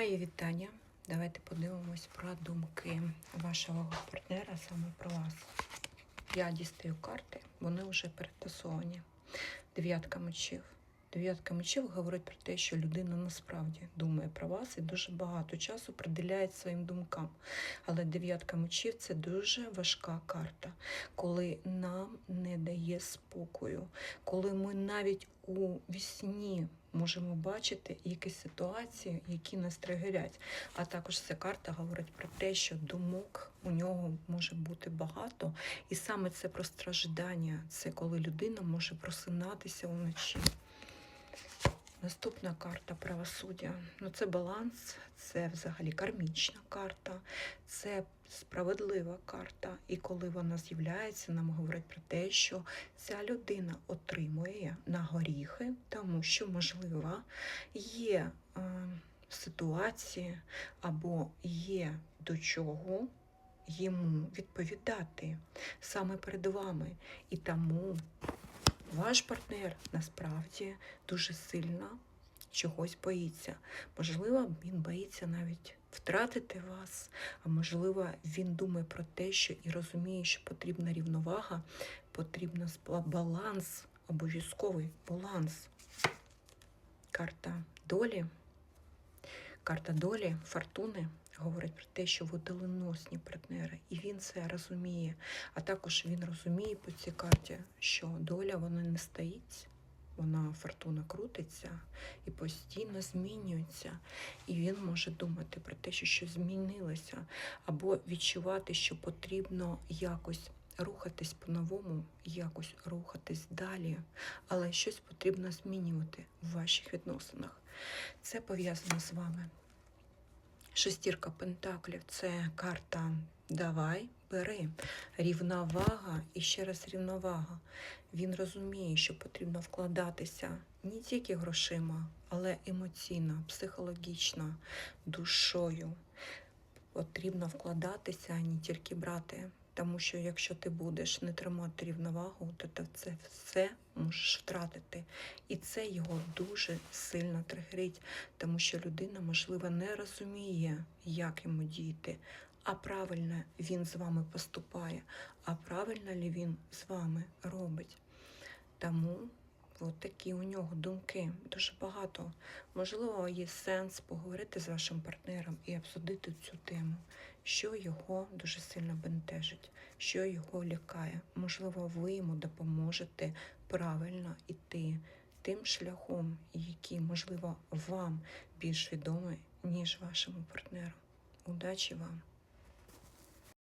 Мої вітання. Давайте подивимось про думки вашого партнера саме про вас. Я дістаю карти, вони вже перетасовані. Дев'ятка мечів. Дев'ятка мечів говорить про те, що людина насправді думає про вас і дуже багато часу приділяє своїм думкам. Але дев'ятка мечів це дуже важка карта, коли нам не дає спокою, коли ми навіть у вісні можемо бачити якісь ситуації, які нас тригерять. А також ця карта говорить про те, що думок у нього може бути багато, і саме це про страждання, це коли людина може просинатися вночі. Наступна карта правосуддя. Ну, це баланс, це взагалі кармічна карта, це справедлива карта. І коли вона з'являється, нам говорить про те, що ця людина отримує на горіхи, тому що, можливо, є е, ситуації або є до чого йому відповідати саме перед вами. І тому ваш партнер насправді дуже сильно чогось боїться. Можливо, він боїться навіть втратити вас, а можливо, він думає про те, що і розуміє, що потрібна рівновага, потрібен баланс, обов'язковий баланс. Карта долі. Карта долі, фортуни говорить про те, що ви доленосні партнери, і він це розуміє. А також він розуміє по цій карті, що доля вона не стоїть, вона фортуна крутиться і постійно змінюється. І він може думати про те, що щось змінилося, або відчувати, що потрібно якось. Рухатись по-новому, якось рухатись далі, але щось потрібно змінювати в ваших відносинах. Це пов'язано з вами. Шестірка пентаклів це карта Давай, бери. Рівновага і ще раз рівновага. Він розуміє, що потрібно вкладатися не тільки грошима, але емоційно, психологічно, душою. Потрібно вкладатися, а не тільки брати. Тому що якщо ти будеш не тримати рівновагу, то ти це все можеш втратити. І це його дуже сильно тригерить, тому що людина, можливо, не розуміє, як йому діяти, а правильно він з вами поступає, а правильно ли він з вами робить. Тому от такі у нього думки дуже багато. Можливо, є сенс поговорити з вашим партнером і обсудити цю тему, що його дуже сильно бентежить, що його лякає. Можливо, ви йому допоможете правильно йти тим шляхом, який, можливо, вам більш відомий, ніж вашому партнеру. Удачі вам!